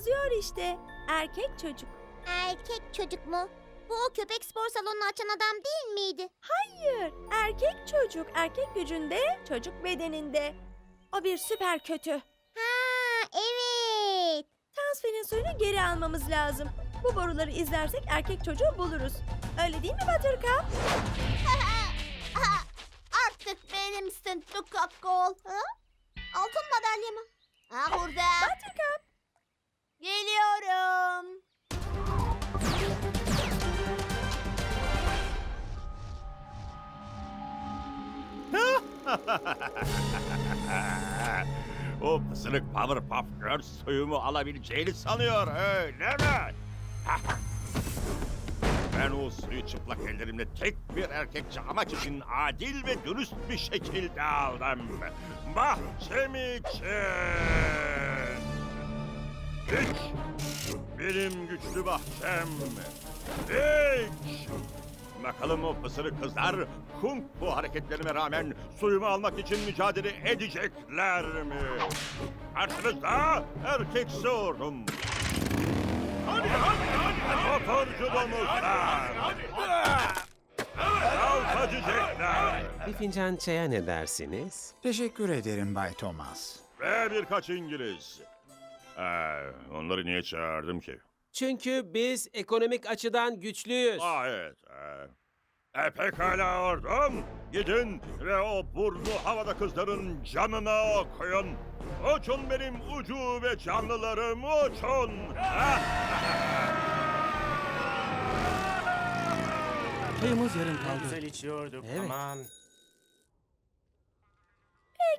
yazıyor işte. Erkek çocuk. Erkek çocuk mu? Bu o köpek spor salonunu açan adam değil miydi? Hayır, erkek çocuk. Erkek gücünde, çocuk bedeninde. O bir süper kötü. Ha evet. Transferin suyunu geri almamız lazım. Bu boruları izlersek erkek çocuğu buluruz. Öyle değil mi Buttercup? Artık benimsin Tukakol. Altın madalya mı? Ha burada. Buttercup. Geliyorum. o pısırık Powerpuff Girls suyumu alabileceğini sanıyor öyle mi? ben o suyu çıplak ellerimle tek bir erkekçe amaç için adil ve dürüst bir şekilde aldım. Bahçem için. Hiç. Benim güçlü bahçem. Hiç. Bakalım o pısırık kızlar kung fu hareketlerime rağmen suyumu almak için mücadele edecekler mi? Karşınızda erkek sordum. Hadi hadi hadi. Motorcu domuzlar. Kalkacaklar. Bir fincan çaya ne dersiniz? Teşekkür ederim Bay Thomas. Ve birkaç İngiliz. Ee, onları niye çağırdım ki? Çünkü biz ekonomik açıdan güçlüyüz. Aa evet. Ee, e, pekala ordum. Gidin ve o burnu havada kızların canına okuyun. Uçun benim ucu ve canlılarım uçun. Çayımız yarım kaldı. Güzel içiyorduk Evet. aman.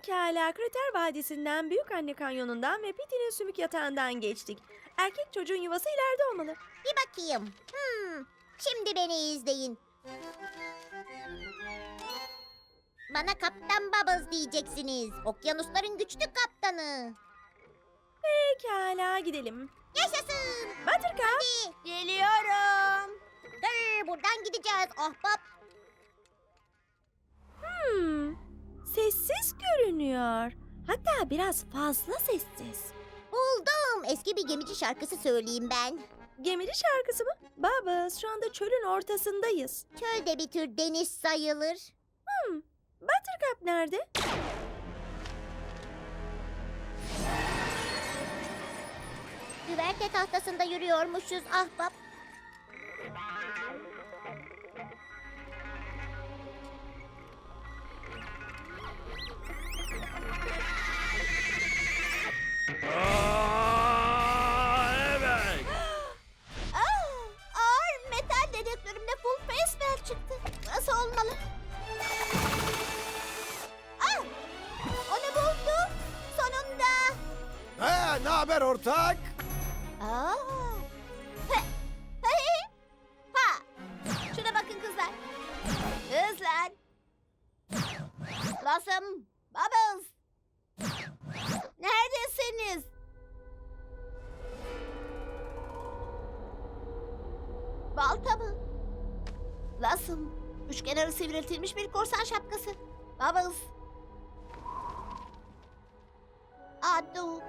Pekala, Krater Vadisi'nden Büyük Anne Kanyonu'ndan ve Pity'nin sümük yatağından geçtik. Erkek çocuğun yuvası ileride olmalı. Bir bakayım. Hmm. Şimdi beni izleyin. Bana Kaptan Bubbles diyeceksiniz. Okyanusların güçlü kaptanı. Pekala, gidelim. Yaşasın. Buttercup. Hadi. Geliyorum. Dur, buradan gideceğiz ahbap. Sessiz görünüyor. Hatta biraz fazla sessiz. Buldum. Eski bir gemici şarkısı söyleyeyim ben. Gemici şarkısı mı? Bubbles, şu anda çölün ortasındayız. Çöl de bir tür deniz sayılır. Hmm, Buttercup nerede? Güverte tahtasında yürüyormuşuz ahbap. Ne haber ortak? Aa. Ha. Şuna bakın kızlar. Kızlar. Blossom, Bubbles. Neredesiniz? Balta mı? Blossom, üç kenarı sivriltilmiş bir korsan şapkası. Bubbles. Adu,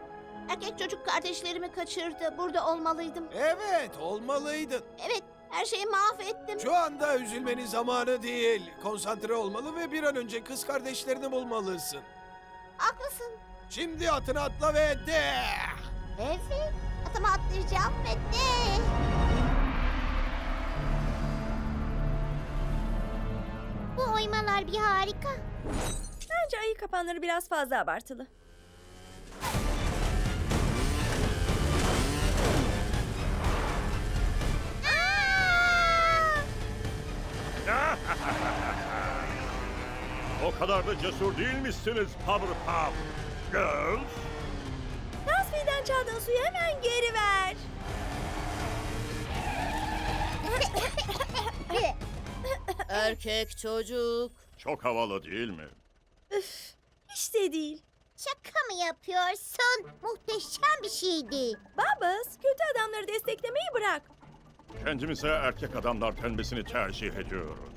erkek çocuk kardeşlerimi kaçırdı. Burada olmalıydım. Evet, olmalıydın. Evet, her şeyi mahvettim. Şu anda üzülmenin zamanı değil. Konsantre olmalı ve bir an önce kız kardeşlerini bulmalısın. Haklısın. Şimdi atına atla ve de. Evet, atıma atlayacağım ve de. Bu oymalar bir harika. Bence ayı kapanları biraz fazla abartılı. Kadar da cesur değilmişsiniz Powerpuff Girls. Transferden çaldığın suyu hemen geri ver. Erkek çocuk. Çok havalı değil mi? İşte değil. Şaka mı yapıyorsun? Muhteşem bir şeydi. Bubbles, kötü adamları desteklemeyi bırak. Kendimize erkek adamlar pembesini tercih ediyoruz.